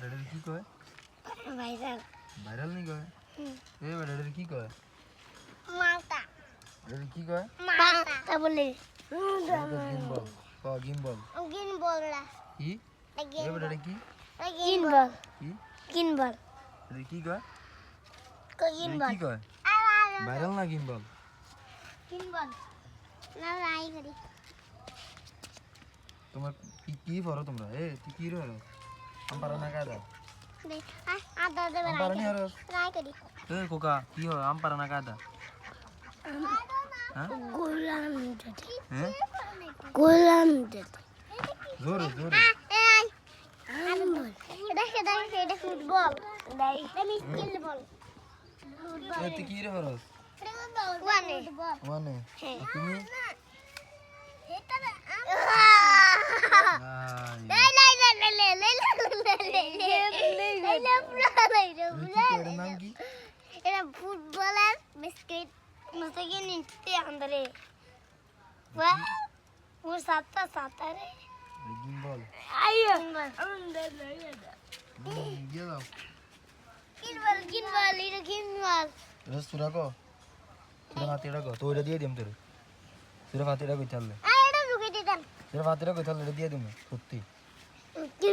বেটা এটা কি কয়? ভাইরাল ভাইরাল নি কয়। এ বেটা এটা কি কয়? মালটা। এটা কি কয়? মালটা। বলে গিম্বল। ক গিম্বল? গিন বললা কি? এ বেটা এটা কি? গিন বল কি? গিন বল এটা কি কয়? গিন এটা বল কি কয়? ভাইরাল না গিম্বল? গিন বল না রাই করি। তোমার কি কি করো তোমরা? এ তুই কি রো কোকা কি হয়? আম পারা না। কাদা হ্যাঁ? গোলাম হ্যাঁ? গোলাম জোরে জোরে। দেখে দেখে এটা ফুটবল। এটা মিস্কিল বল। এটা কি রে হরস? ওয়ানে। ওয়ানে। তুমি? এটা আম এটা ফুটবলার বিস্কিট মুসকে নিচে আন্দরে ওয়া ও সাতটা সাতটা রে গিম্বল আইও আন্দরে গিয়ে দাও গিম্বল গিম্বল এটা গিম্বল এটা সুরা কো সুরা হাতে রাখো তো এটা দিয়ে দিম তোরে সুরা হাতে রাখো চল আরে এটা রুকে দিতাম সুরা হাতে রাখো চল এটা দিয়ে দিম সত্যি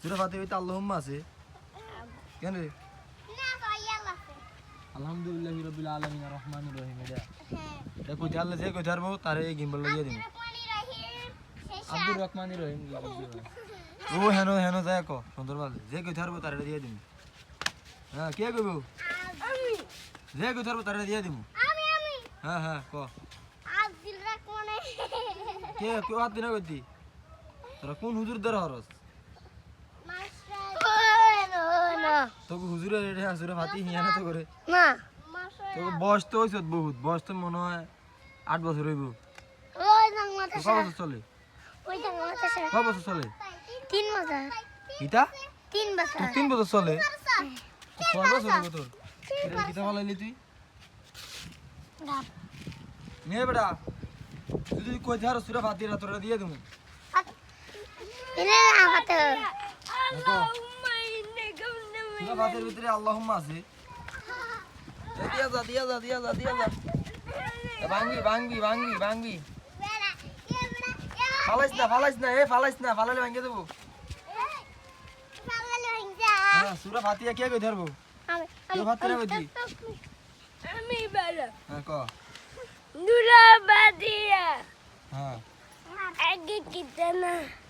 সুরা ফাতিহা তো আল্লাহুম্মা আছে। কেন রে? আলহামদুলিল্লাহ রবিল আলমিন রহমানুর রহিম এটা। এটা কই থারলে যে কই থারবো তার এই গিম্বল রহিম শেষ আব্দুর রহমানির রহিম ও হেন হেন যায় কো সুন্দরভাবে যে কই থারবো তার এটা দিয়ে দিম। হ্যাঁ কে কইবো আমি। যে কই থারবো তার এটা দিয়ে দিম। আমি আমি। হ্যাঁ হ্যাঁ ক। আব্দুল রহমানে কে কেউ হাত দিনা করতি তোরা কোন হুজুর দ্বারা হরস? না তোকে এটা হুজুরে ফাতি হিয়া না তো করে না। তোকে বয়স তো হইছত বহুত বয়স তো মনে হয় আট বছর হইব। ওই না মাথা ক বছর চলে? ওই না মাথা ক বছর চলে? তিন বছর ইটা? তিন বছর তোর তিন বছর চলে? বছর হইব তোর এটা কিতা তুই? নে বেটা তুই যদি কই ধার সুরা ফাতি রা দিয়ে দেবো সুরা ফাতির ভিতরে আল্লাহুম্মা আছে। দিয়া যা দিয়া যা দিয়া যা দিয়া যা। ভাঙবি ভাঙবি ভাঙবি ভাঙবি ফালাইস না ফালাইস না এ ফালাইস না ফালাইলে ভাঙিয়ে দেবো। হ্যাঁ সুরা ফাতিয়া কে কই ধরবো কেউ ভাত করে কইতি। আমি বলো। হ্যাঁ ক। দুরাবাদিয়া হ্যাঁ। আগে কিতনা আলহামদুলিল্লাহ রাব্বিল আলামিন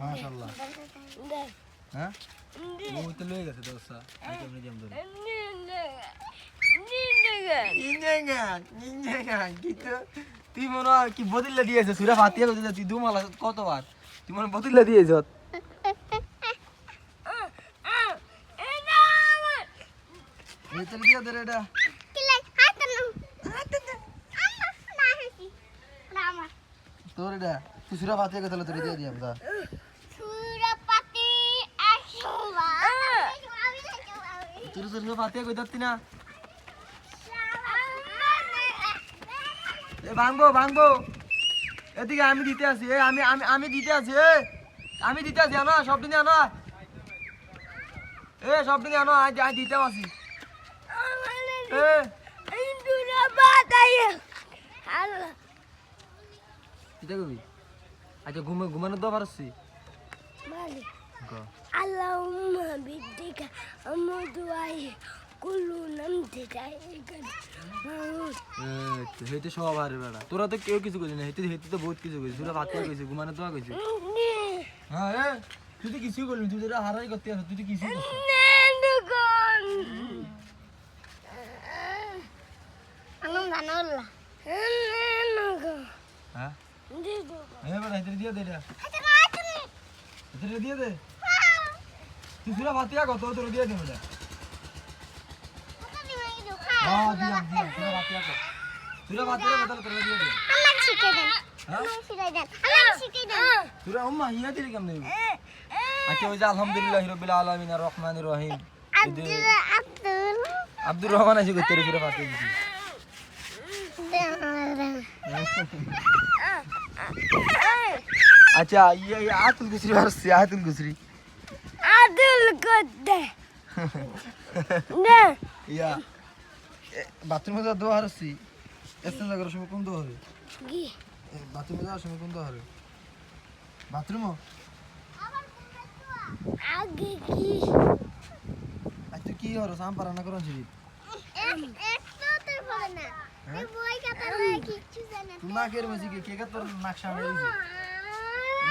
মাশাআল্লাহ। হ্যাঁ? ও তো লয়ে গেছে দোস্তা আমি কেমনে ধরে। তুই মনে হয় কি বদলে দিয়েছে সুরা ফাতিয়া কইতে তুই দুমালা কতবার? তুই মনে বদলে দিয়েছ চল গিয়া ধরে এটা। তোর এটা। তুই সুরা ফাতিয়া কথা তোর দিয়ে দিয়াম দা তুই সুরা ফাতিয়া কই দত্তি না। এ ভাঙবো ভাঙবো। এদিকে আমি দিতে আছি এ আমি আমি আমি দিতে আছি এ। আমি দিতে আছি আনো সব দিন আনো। এ সব দিন আনো আজ আজ দিতে আছি এ। দিতে কবি? আচ্ছা ঘুমে ঘুমানো তো পারছি মালিক গ। Allahumma bidika হেতে সব হারে বেড়া। তোরা তো কেউ কিছু করিস না হেতে হেতে তো বহুত কিছু করিস। তোরা ফাতিয়া কইছিস ঘুমানো তো কইছিস হ্যাঁ এ তুই তো কিছুই করলি তুই তোরা হারাই করতে আস তুই তো করছিস Anong ganola? হ্যাঁ? দিয়ে দে দিয়ে দে তুই কত তোরা দিয়ে দে বেটা হ্যাঁ কত দিয়ে দে Anak si Kaden. হ্যাঁ Anak si Kaden. Anak si Kaden. উম্মা হিয়া দিলি কেমনে আচ্ছা ওই যে আলহামদুলিল্লাহ রবিল আলমিন আর রহিম Abdul Abdul. আব্দুর রহমান আছে করতে রে তোরা ফাতিয়া আচ্ছা ইয়ে ইয়ে আতুল গুসরি পারছি আতুল গুসরি Adul Gode. Ne? ইয়া বাথরুমে যাওয়ার দোয়া হারছি এসে জায়গার সময় কোন দোয়া হবে. বাথরুমে যাওয়ার সময় কোন দোয়া হবে বাথরুম gi. আজ তুই কি হরো সাম পারা না করন ছিলি Esto te pone. Te voy a catar aquí chuzana. না কের মেসি কে? কে তোর নাকশা দিছে?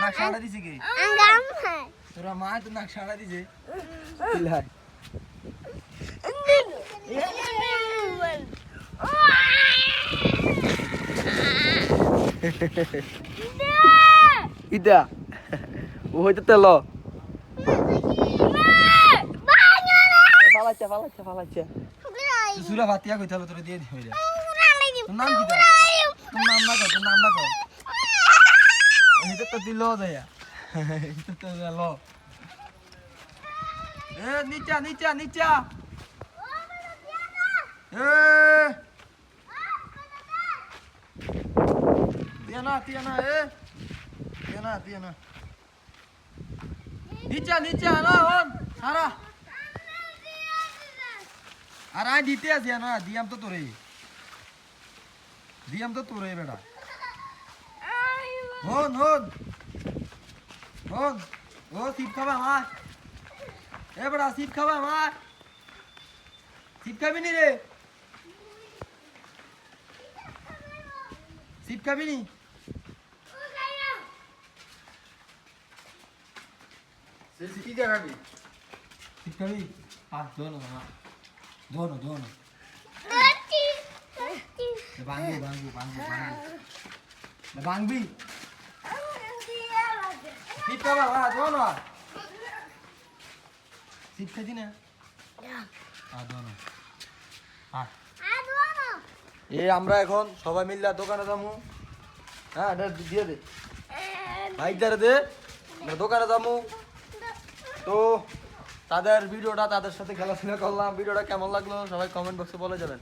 নাকশা আড়া দিছে কে? Anggam মা তো নাকশা আড়া দিছে? কিলাই ইদা। ও হইতে তেল। ফালাচ্ছে ফালাচ্ছে ফালাচ্ছে তুই সুরা ভাতিয়া কইতে হবে তোরা দিয়ে দিবি তোর নাম কি তোর নাম না কর তোর নাম না কর এটা তো দিল দয়া এটা তো গেল এ নিচা নিচা নিচা এ Tiana, Tiana, eh. Tiana, Tiana. নিচা নিচা না ওন সারা আর আই দিতে আছি না দিয়াম তো তোরে দিয়াম তো তোরে বেটা হন হন হন ও সিপ খাবা আমার এ বেটা সিপ খাবা আমার সিপ খাবি নি রে সিপ খাবি নি সিপ খাবি সিপ খাবি হ্যাঁ দোনো দোনো দোনো খাবা খাইছি না হ্যাঁ দোনো হ্যাঁ এই আমরা এখন সবাই মিললে দোকানে যাব হ্যাঁ এটা দিয়ে দে। বাইক দ্বারা দে। আমরা দোকানে যাব তো তাদের ভিডিওটা তাদের সাথে খেলাধুলা করলাম। ভিডিওটা কেমন লাগল? সবাই কমেন্ট বক্সে বলে যাবেন।